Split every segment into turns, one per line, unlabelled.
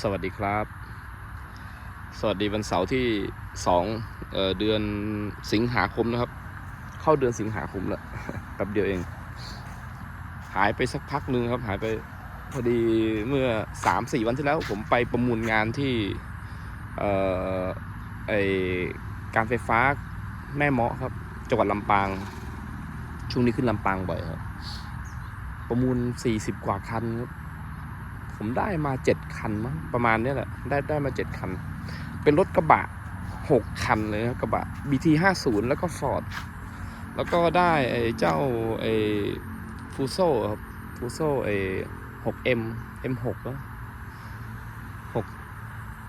สวัสดีครับ สวัสดีวันเสาร์ที่สองเออเดือนสิงหาคมนะครับ เข้าเดือนสิงหาคมแล้วแป๊บเดียวเอง หายไปสักพักนึงครับ หายไปพอดีเมื่อสามสี่วันที่แล้ว ผมไปประมูลงานที่เอ่อไอการไฟฟ้าแม่เมาะครับ จังหวัดลำปาง ช่วงนี้ขึ้นลำปางบ่อยครับ ประมูลสี่สิบกว่าคันครับ ผมได้มาเจ็ดคันมั้งประมาณเนี้ยแหละได้ได้มาเจ็ดคัน เป็นรถกระบะหกคันเลยนะกระบะ BT ห้าศูนย์แล้วก็ Ford แล้วก็ได้ไอ้เจ้าไอ้ฟูโซครับฟูโซ่ไอ้หก M M หกแล้วหก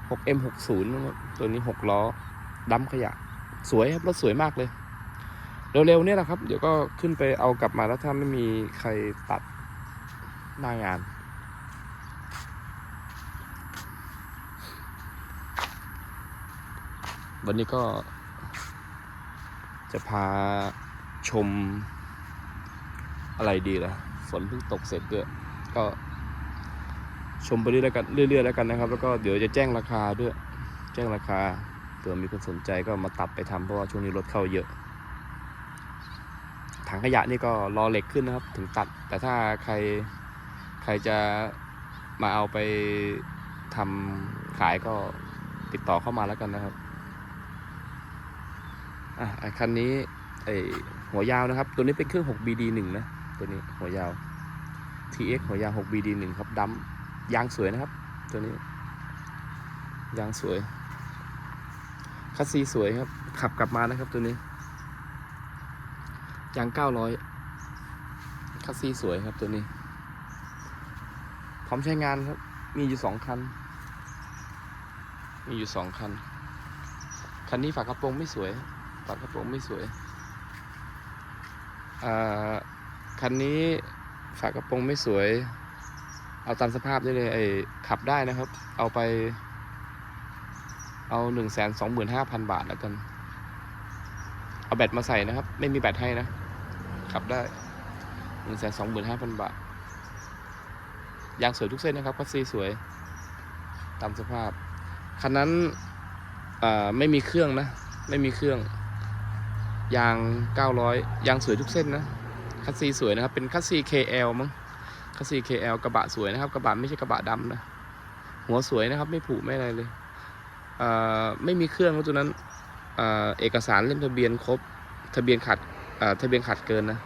หก M หกศูนย์ตัวนี้หกล้อดำขยะ สวยครับรถสวยมากเลย เร็วๆเนี่ยแหละครับ เดี๋ยวก็ขึ้นไปเอากลับมาแล้วถ้าไม่มีใครตัดหน้างาน วันนี้ก็ จะพาชมอะไรดีล่ะ ฝนเพิ่งตกเสร็จด้วย ก็ชมไปเรื่อยๆแล้วกันเรื่อยๆแล้วกันนะครับ แล้วก็เดี๋ยวจะแจ้งราคาด้วย แจ้งราคาเผื่อมีคนสนใจก็มาตัดไปทำเพราะว่าช่วงนี้รถเข้าเยอะถังขยะนี่ก็รอเหล็กขึ้นนะครับ ถึงตัด แต่ถ้าใครใครจะมาเอาไปทำขายก็ติดต่อเข้ามาแล้วกันนะครับ อะคันนี้ไอหัวยาวนะครับ ตัวนี้เป็นเครื่อง 6BD 1 นะตัวนี้หัวยาว TX หัวยาว 6BD 1 ครับดำยางสวยนะครับ ตัวนี้ ยางสวย คัสซีสวยครับ ขับกลับมานะครับตัวนี้ ยาง 900 คัสซีสวยครับตัวนี้ พร้อมใช้งานครับ มีอยู่สองคัน มีอยู่สองคัน คันนี้ฝากระโปรงไม่สวย ฝากระโปรงไม่สวยคันนี้ฝากระโปรงไม่สวย เอาตามสภาพได้เลยไอ้ขับได้นะครับ เอาไป เอาหนึ่งแสนสองหมื่นห้าพันบาทแล้วกัน เอาแบตมาใส่นะครับ ไม่มีแบตให้นะ ขับได้หนึ่งแสนสองหมื่นห้าพันบาท ยางสวยทุกเส้นนะครับคัสซีสวย ตามสภาพ คันนั้นไม่มีเครื่องนะ ไม่มีเครื่อง ยาง 900 ยางสวยทุกเส้นนะ คัสซีสวยนะครับ เป็นคัสซี KL มั้ง คัสซี KL กระบะสวยนะครับ กระบะไม่ใช่กระบะดำนะ หัวสวยนะครับ ไม่ผุไม่อะไรเลยอ่าไม่มีเครื่องนะตัวนั้นอ่าเอกสารเล่มทะเบียนครบ ทะเบียนขาดอ่าทะเบียนขาดเกินนะ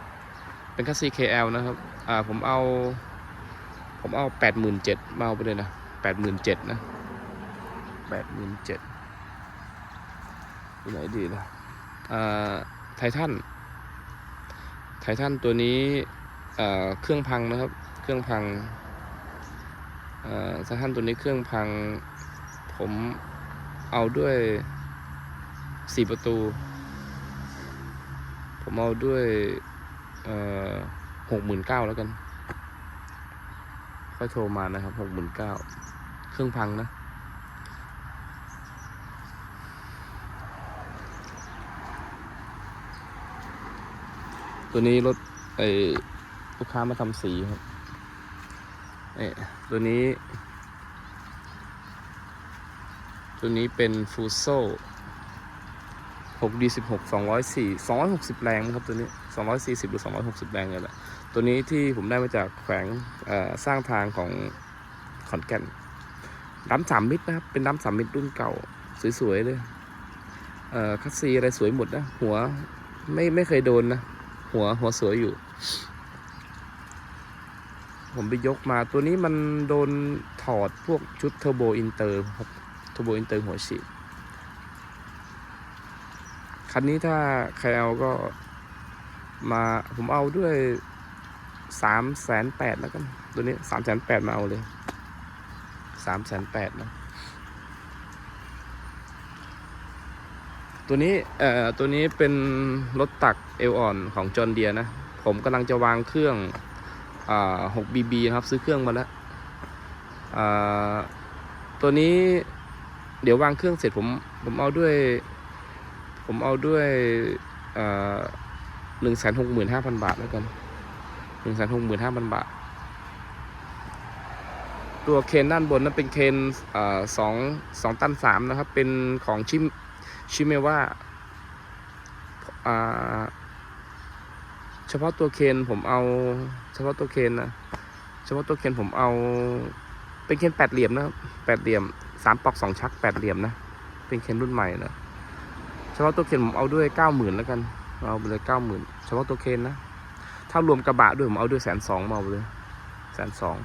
เป็นคัสซี KL นะครับอ่าผมเอา ผมเอา 87,000มาเอาไปเลยนะ 87,000นะ 87,000ตัวไหนดีล่ะ ไททันไททันตัวนี้เครื่องพังนะครับ เครื่องพังไททันตัวนี้เครื่องพัง ผมเอาด้วยสี่ประตู ผมเอาด้วยหกหมื่นเก้าแล้วกัน ค่อยโทรมานะครับหกหมื่นเก้าเครื่องพังนะ ตัวนี้รถไอ้ลูกค้ามาทำสีครับเอ้ตัวนี้ ตัวนี้เป็นฟูโซ 6D16 204 260 แรงมั้งครับตัวนี้ 240 หรือ 260 แรงเนี่ยแหละ ตัวนี้ที่ผมได้มาจากแขวงสร้างทางของขอนแก่นดัมสามมิตรนะครับ เป็นดัมสามมิตรรุ่นเก่า สวย ๆ เลย เอ่อคัสซีอะไรสวยหมดนะ หัวไม่ไม่เคยโดนนะ หัวหัวสวยอยู่ ผมไปยกมาตัวนี้มันโดนถอดพวกชุดเทอร์โบอินเตอร์ครับเทอร์โบอินเตอร์หัวฉีดคันนี้ถ้าใครเอาก็มาผมเอาด้วยสามแสนแปดแล้วกัน ตัวนี้สามแสนแปดมาเอาเลยสามแสนแปดนะ ตัวนี้เอ่อตัวนี้เป็นรถตักเอลอ่อนของจอห์นเดียนะ ผมกำลังจะวางเครื่องอ่า 6BB นะครับซื้อเครื่องมาแล้วอ่าตัวนี้เดี๋ยววางเครื่องเสร็จผมผมเอาด้วย ผมเอาด้วยอ่าหนึ่งแสนหกหมื่นห้าพันบาทแล้วกันหนึ่งแสนหกหมื่นห้าพันบาท ตัวเคนด้านบนนั้นเป็นเคนอ่อสองสองตันสามนะครับ เป็นของชิม ชิเมว่าเฉพาะตัวเคนผมเอา เฉพาะตัวเคนนะเฉพาะตัวเคนผมเอา เป็นเคนแปดเหลี่ยมนะแปดเหลี่ยมสามปอกสองชักแปดเหลี่ยมนะเป็นเคนรุ่นใหม่นะเฉพาะตัวเคนผมเอาด้วยเก้าหมื่นแล้วกันเอาไปเลยเก้าหมื่นเฉพาะตัวเคนนะถ้ารวมกระบะด้วยผมเอาด้วยแสนสองมาเลยแสนสอง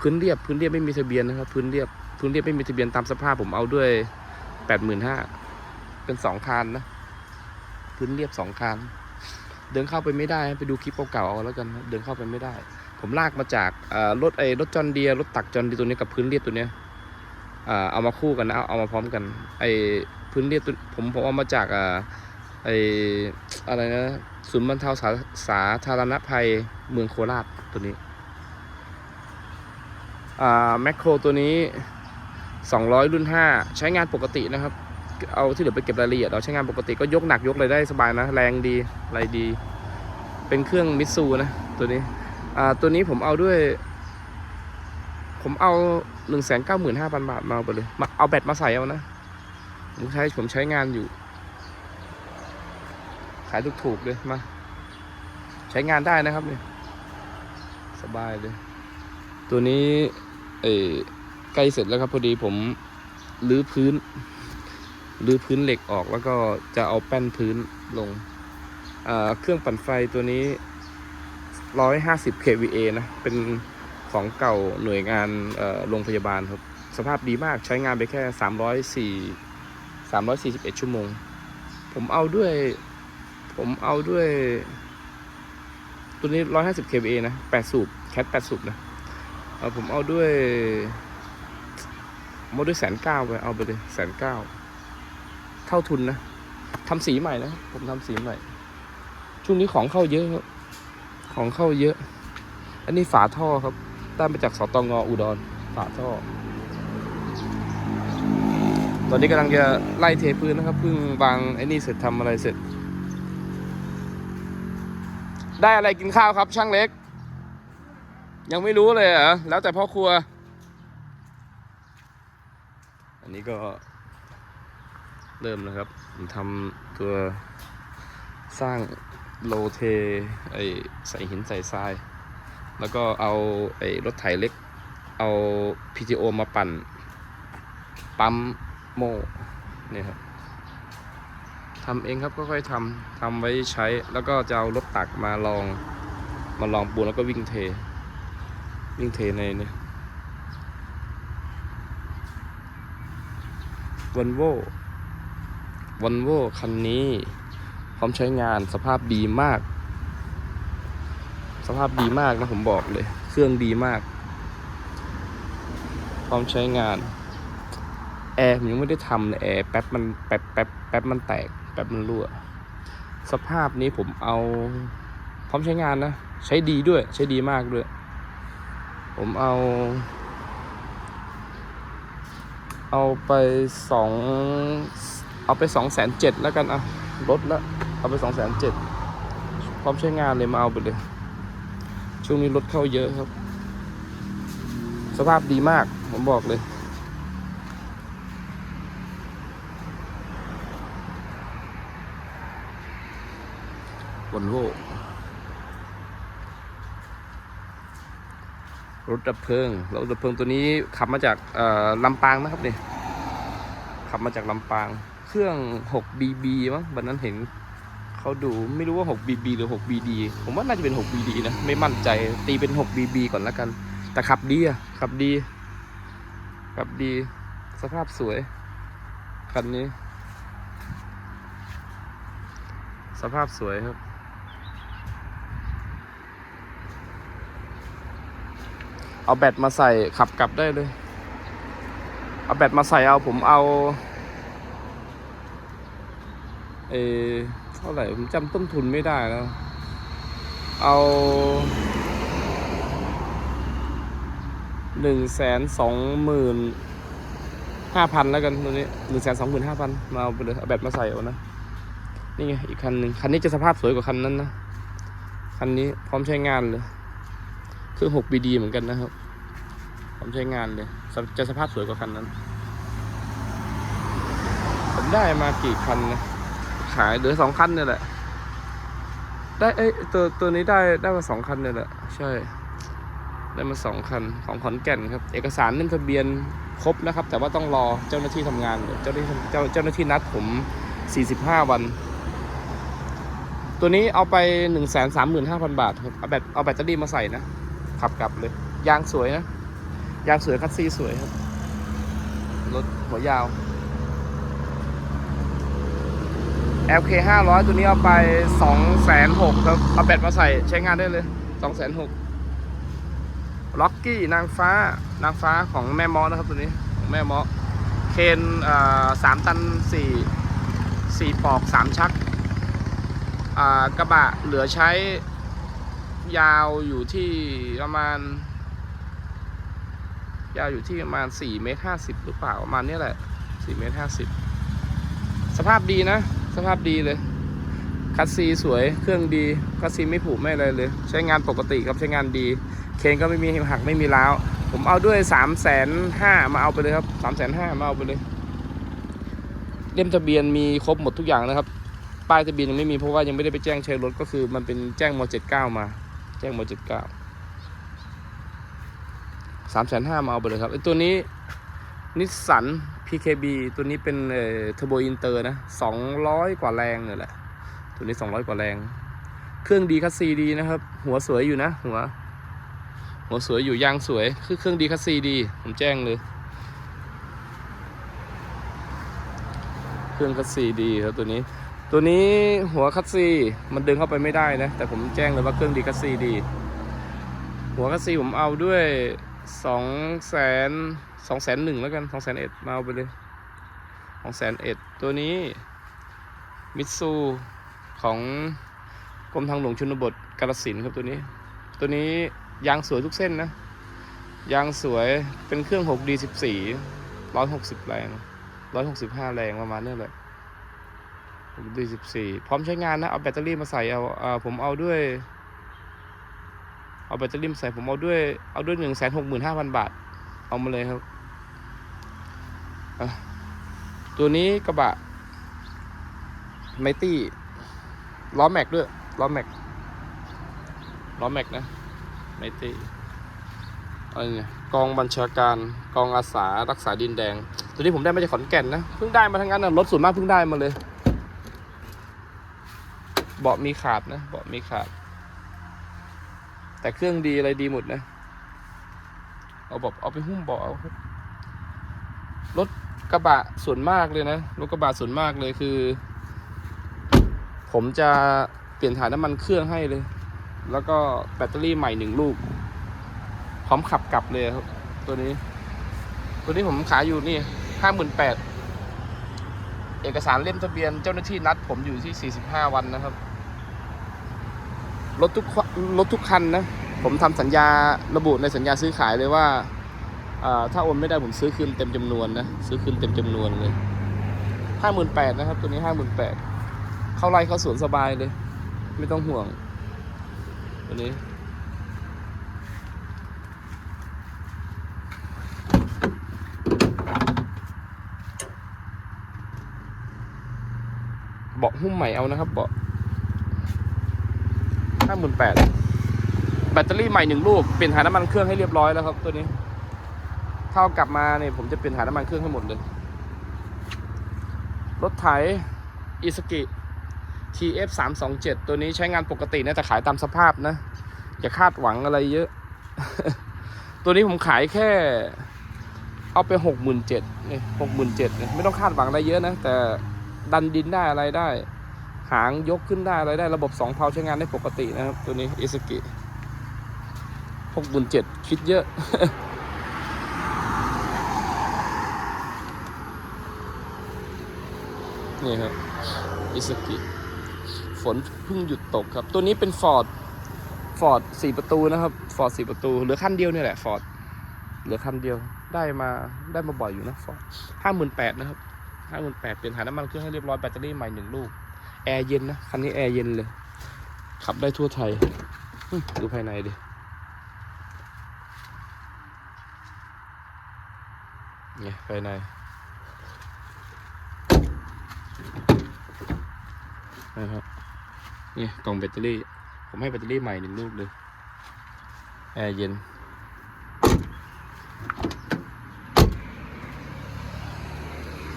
พื้นเรียบพื้นเรียบไม่มีทะเบียนนะครับ พื้นเรียบพื้นเรียบไม่มีทะเบียนตามสภาพผมเอาด้วยแปดหมื่นห้า เป็นสองคันนะพื้นเรียบสองคันเดินเข้าไปไม่ได้ไปดูคลิปเก่าๆเอาแล้วกันนะเดินเข้าไปไม่ได้ ผมลากมาจากรถไอ้รถจอนเดียรถตักจอนเดียตัวนี้กับพื้นเรียบตัวเนี้ยเอามาคู่กันนะเอามาพร้อมกัน ไอ้พื้นเรียบตัวผมผมเอามาจากอไอ้อะไรนะศูนย์บรรเทาสาสาธารณภัยเมืองโคราชตัวนี้แมคโครตัวนี้ 200 รุ่น 5 ใช้งานปกตินะครับ เอาที่เหลือไปเก็บรายละเอียด เราใช้งานปกติก็ยกหนักยกอะไรได้สบายนะ แรงดีอะไรดี เป็นเครื่องมิตซูนะ ตัวนี้ อ่า ตัวนี้ผมเอาด้วย ผมเอาหนึ่งแสนเก้าหมื่นห้าพันบาทมาเอาไปเลย มาเอาแบตมาใส่เอานะ ผมใช้ผมใช้งานอยู่ ขายถูกๆเลยมา ใช้งานได้นะครับเนี่ย สบายเลย ตัวนี้ เออใกล้เสร็จแล้วครับพอดีผมรื้อพื้น รื้อพื้นเหล็กออกแล้วก็จะเอาแป้นพื้นลง เครื่องปั่นไฟตัวนี้ 150 kVA นะ เป็นของเก่าหน่วยงานโรงพยาบาลครับ สภาพดีมากใช้งานไปแค่ 304 341 ชั่วโมง ผมเอาด้วย ผมเอาด้วย ตัวนี้ 150 kVA นะ 8 สูบ แคท8สูบนะผมเอาด้วย ผมเอาด้วยแสนเก้าไป เอาไปเลยแสนเก้า เท่าทุนนะทำสีใหม่นะ ผมทำสีใหม่ ช่วงนี้ของเข้าเยอะครับ ของเข้าเยอะ อันนี้ฝาท่อครับได้มาจากสตงอุดร ฝาท่อ ตอนนี้กำลังจะไล่เทพื้นนะครับ เพิ่งวางไอ้นี่เสร็จทำอะไรเสร็จ ได้อะไรกินข้าวครับ ช่างเล็ก ยังไม่รู้เลยเหรอ แล้วแต่พ่อครัว อันนี้ก็ เริ่มนะครับผมทำตัวสร้างโลเทไอใส่หินใส่ทราย แล้วก็เอาไอรถไถเล็ก เอา PTO มาปั่น ปั๊มโม่เนี่ยครับทำเองครับค่อยๆทำทำไว้ใช้แล้วก็จะเอารถตักมาลองมาลองปูนแล้วก็วิ่งเท วิ่งเทในเนี่ยวันโว วอลโว่คันนี้ พร้อมใช้งานสภาพดีมาก สภาพดีมากนะผมบอกเลย เครื่องดีมาก พร้อมใช้งาน แอร์ผมยังไม่ได้ทำเลยแอร์แป๊บมันแป๊บแป๊บแป๊บมันแตก แป๊บมันรั่ว สภาพนี้ผมเอา พร้อมใช้งานนะ ใช้ดีด้วย ใช้ดีมากด้วย ผมเอาเอาไปสอง เอาไปสองแสนเจ็ดแล้วกันอะลดล้วเอาไปสองแสนเจ็ดพร้อมใช้งานเลยมาเอาไปเลย ช่วงนี้รถเข้าเยอะครับ สภาพดีมากผมบอกเลยวอลโวรถดับเพลิง รถดับเพลิงตัวนี้ขับมาจากลำปางนะครับเนี่ยขับมาจากลำปาง เครื่อง 6BB มั้งวันนั้นเห็นเขาดูไม่รู้ว่า 6BB หรือ 6BD ผมว่าน่าจะเป็น 6BD นะ ไม่มั่นใจตีเป็น 6BB ก่อนแล้วกัน แต่ขับดีอะขับดีขับดี สภาพสวย คันนี้ สภาพสวยครับ เอาแบตมาใส่ขับกลับได้เลย เอาแบตมาใส่เอาผมเอา เออเท่าไหร่ผมจำต้นทุนไม่ได้แล้ว เอาหนึ่งแสนสองหมื่นห้าพันแล้วกันตัวนี้หนึ่งแสนสองหมื่นห้าพันมาเอาไปเลยเอาแบตมาใส่เอานะ นี่ไงอีกคันหนึ่งคันนี้จะสภาพสวยกว่าคันนั้นนะ คันนี้พร้อมใช้งานเลยเครื่องหกบีดีเหมือนกันนะครับผมใช้งานเลย จะสภาพสวยกว่าคันนั้น ผมได้มากี่คันนะ ขายเหลือสองคันเนี่ยแหละ ได้เอ้ยตัวตัวนี้ได้ได้มาสองคันเนี่ยแหละ ใช่ ได้มาสองคันของขอนแก่นครับ เอกสารเล่มทะเบียนครบนะครับ แต่ว่าต้องรอเจ้าหน้าที่ทำงานเจ้าหน้าที่เจ้าเจ้าหน้าที่นัดผม45วัน ตัวนี้เอาไป1 3 5 0 0 0บาทครับเอาแบตเอาแบตเตอรี่มาใส่นะขับกลับเลย ยางสวยนะ ยางสวยคัสซีสวยครับรถหัวยาว LK 500 ตัวนี้เอาไป2 6 0 0ครับ เอาแบตมาใส่ใช้งานได้เลย2 6 0 0ล็อกกี้นางฟ้านางฟ้าของแม่มอนะครับตัวนี้ของแม่มอเคนอ่าสามตันสี่สี่ปอกสามชักอ่ากระบะเหลือใช้ยาวอยู่ที่ประมาณ ยาวอยู่ที่ประมาณ4เมตร50หรือเปล่าประมาณนี้แหละ4เมตร50สภาพดีนะ สภาพดีเลย คัสซีสวย เครื่องดี คัสซีไม่ผุไม่อะไรเลย ใช้งานปกติครับใช้งานดี เคนก็ไม่มีหักไม่มีร้าว ผมเอาด้วย3ามแสนห้ามาเอาไปเลยครับ3ามแสนห้ามาเอาไปเลย เล่มทะเบียนมีครบหมดทุกอย่างนะครับ ป้ายทะเบียนยังไม่มีเพราะว่ายังไม่ได้ไปแจ้งใช้รถก็คือมันเป็นแจ้งม79มา แจ้งม79สามแสนห้ามาเอาไปเลยครับไอตัวนี้นิสสัน PKB ตัวนี้เป็นเอ่อเทอร์โบอินเตอร์นะสองร้อยกว่าแรงเนี่ยแหละ ตัวนี้สองร้อยกว่าแรง เครื่องดีคัสซีดีนะครับ หัวสวยอยู่นะ หัว หัวสวยอยู่ยางสวย คือเครื่องดีคัสซีดี ผมแจ้งเลย เครื่องคัสซีดีครับตัวนี้ ตัวนี้หัวคัสซีมันดึงเข้าไปไม่ได้นะ แต่ผมแจ้งเลยว่าเครื่องดีคัสซีดี หัวคัสซีผมเอาด้วยสองแสน สองแสนหนึ่งแล้วกันสองแสนเอ็ดมาเอาไปเลยสองแสนเอ็ดตัวนี้มิตซูของกรมทางหลวงชนบทกาลสินธุ์ครับตัวนี้ ตัวนี้ยางสวยทุกเส้นนะ ยางสวยเป็นเครื่อง 6D 14 160 แรง 165 แรงประมาณนี้แหละ 6D 14 พร้อมใช้งานนะ เอาแบตเตอรี่มาใส่เอาเอ่อผมเอาด้วย เอาแบตเตอรี่มาใส่ผมเอาด้วย เอาด้วย 165,000 บาท เอามาเลยครับตัวนี้กระบะไมตี้ล้อแม็กด้วยล้อแม็กล้อแม็กนะไมตี้อะไรเนี่ยกองบัญชาการกองอาสารักษาดินแดง ตัวนี้ผมได้มาจากขอนแก่นนะเพิ่งได้มาทั้งนั้นนะรถส่วนมากเพิ่งได้มาเลยเบาะมีขาดนะเบาะมีขาด แต่เครื่องดีอะไรดีหมดนะ เอาแบบเอาไปหุ้มเบาะเอารถกระบะส่วนมากเลยนะรถกระบะส่วนมากเลยคือ ผมจะเปลี่ยนถ่ายน้ำมันเครื่องให้เลย แล้วก็แบตเตอรี่ใหม่หนึ่งลูก พร้อมขับกลับเลยครับ ตัวนี้ ตัวนี้ผมขายอยู่นี่ห้าหมื่นแปดเอกสารเล่มทะเบียนเจ้าหน้าที่นัดผมอยู่ที่สี่สิบห้าวันนะครับ รถทุกรถทุกคันนะ ผมทำสัญญาระบุในสัญญาซื้อขายเลยว่าถ้าโอนไม่ได้ผมซื้อคืนเต็มจำนวนนะซื้อคืนเต็มจำนวนเลยห้าหมื่นแปดนะครับ ตัวนี้ห้าหมื่นแปดเข้าไร่เข้าสวนสบายเลย ไม่ต้องห่วง ตัวนี้ เบาะหุ้มใหม่เอานะครับเบาะห้าหมื่นแปด แบตเตอรี่ใหม่หนึ่งลูก เปลี่ยนถ่าน้ำมันเครื่องให้เรียบร้อยแล้วครับตัวนี้ เท่ากลับมาเนี่ยผมจะเปลี่ยนถ่าน้ำมันเครื่องให้หมดเลย รถไถอิสกิ TF 3 2 7ตัวนี้ใช้งานปกตินะแต่ขายตามสภาพนะ อย่าคาดหวังอะไรเยอะ ตัวนี้ผมขายแค่ เอาไปหกหมื่นเจ็ดนี่หกหมื่นเจ็ดไม่ต้องคาดหวังอะไรเยอะนะ แต่ดันดินได้อะไรได้ หางยกขึ้นได้อะไรได้ระบบสองเพลาใช้งานได้ปกตินะครับ ตัวนี้อิสกิ หกหมื่นเจ็ดคิดเยอะ นี่ครับอิสกิฝนเพิ่งหยุดตกครับ ตัวนี้เป็นฟอร์ดฟอร์ดสี่ประตูนะครับฟอร์ดสี่ประตูเหลือคันเดียวเนี่ยแหละฟอร์ดเหลือคันเดียวได้มาได้มาบ่อยอยู่นะฟอร์ดห้าหมื่นแปดนะครับห้าหมื่นแปดเปลี่ยนถ่ายน้ำมันเครื่องให้เรียบร้อยแบตเตอรี่ใหม่หนึ่งลูกแอร์เย็นนะคันนี้แอร์เย็นเลย ขับได้ทั่วไทยดูภายในดิ นี่ภายในนะครับนี่กล่องแบตเตอรี่ ผมให้แบตเตอรี่ใหม่หนึ่งลูกเลย แอร์เย็น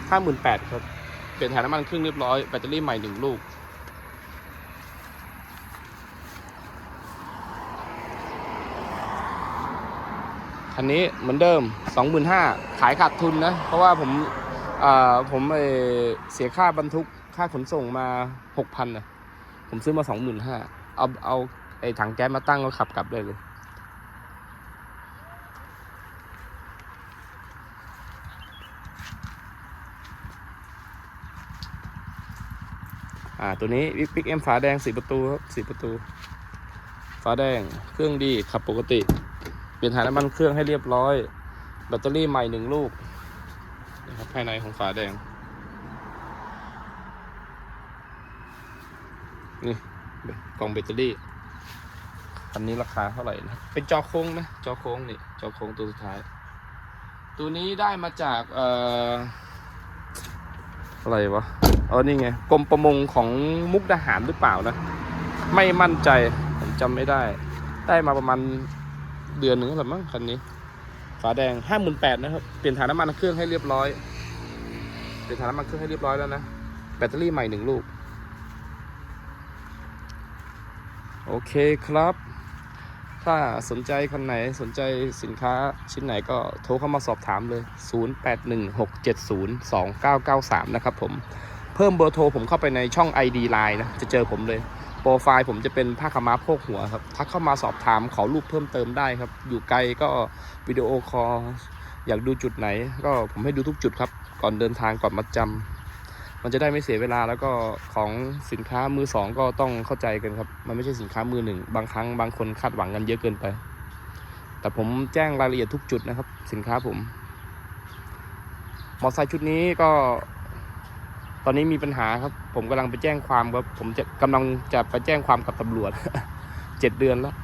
ห้าหมื่นแปดครับ เปลี่ยนถ่ายน้ำมันเครื่องเรียบร้อย แบตเตอรี่ใหม่หนึ่งลูก คันนี้เหมือนเดิม 25,000ขายขาดทุนนะ เพราะว่าผมอ่าผมเอ่อเสียค่าบรรทุกค่าขนส่งมา 6,000นะผมซื้อมา 25,000เอาเอาไอ้ถังแก๊สมาตั้งก็ขับกลับได้เลยอ่าตัวนี้วิกปิกเอ็มฝาแดงสี่ประตูครับสี่ประตู ฝาแดงเครื่องดีขับปกติ ลี่ยนถ่ายน้ำมันเครื่องให้เรียบร้อย แบตเตอรี่ใหม่หนึ่งลูกนะครับภายในของฝาแดง นี่กล่องแบตเตอรี่อันนี้ราคาเท่าไหร่นะ เป็นจอโค้งนะ จอโค้งนี่ จอโค้งตัวสุดท้าย ตัวนี้ได้มาจากเอ่ออะไรวะเออนี่ไงกรมประมงของมุกดาหารหรือเปล่านะ ไม่มั่นใจ ผมจำไม่ได้ ได้มาประมาณ เดือนหนึ่งแล้วมั้งคันนี้ ฝาแดงห้าหมื่นแปดนะครับ เปลี่ยนถ่ายน้ำมันเครื่องให้เรียบร้อย เปลี่ยนถ่ายน้ำมันเครื่องให้เรียบร้อยแล้วนะ แบตเตอรี่ใหม่หนึ่งลูก โอเคครับ ถ้าสนใจคันไหนสนใจสินค้าชิ้นไหนก็โทรเข้ามาสอบถามเลย 0816702993 นะครับผม เพิ่มเบอร์โทรผมเข้าไปในช่อง ID Line นะ จะเจอผมเลย โปรไฟล์ผมจะเป็นผ้าขม้าโพกหัวครับทักเข้ามาสอบถามขอรูปเพิ่มเติมได้ครับ อยู่ไกลก็วิดีโอคอลอยากดูจุดไหน ก็ผมให้ดูทุกจุดครับ ก่อนเดินทางก่อนมัดจำมันจะได้ไม่เสียเวลาแล้วก็ของสินค้ามือสองก็ต้องเข้าใจกันครับ มันไม่ใช่สินค้ามือหนึ่งบางครั้งบางคนคาดหวังกันเยอะเกินไป แต่ผมแจ้งรายละเอียดทุกจุดนะครับ สินค้าผมมอเตอร์ไซค์ชุดนี้ก็ ตอนนี้มีปัญหาครับ ผมกำลังไปแจ้งความครับ ผมจะกำลังจะไปแจ้งความกับตำรวจเจ็ดเดือนแล้ว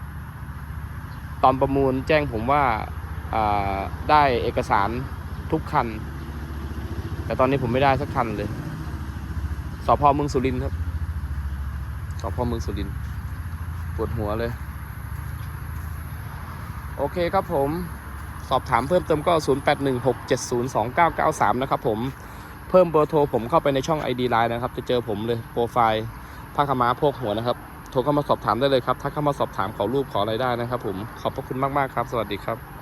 ตอนประมูลแจ้งผมว่าอ่าได้เอกสารทุกคัน แต่ตอนนี้ผมไม่ได้สักคันเลยสพเมืองสุรินทร์ครับสพเมืองสุรินทร์ปวดหัวเลย โอเคครับผมสอบถามเพิ่มเติมก็ 0816702993 นะครับผม เพิ่มเบอร์โทรผมเข้าไปในช่อง ID Line นะครับ จะเจอผมเลยโปรไฟล์ผ้าขม้าโพกหัวนะครับ โทรเข้ามาสอบถามได้เลยครับ ถ้าเข้ามาสอบถามขอรูปขออะไรได้นะครับ ผม ขอบพระคุณมากๆครับ สวัสดีครับ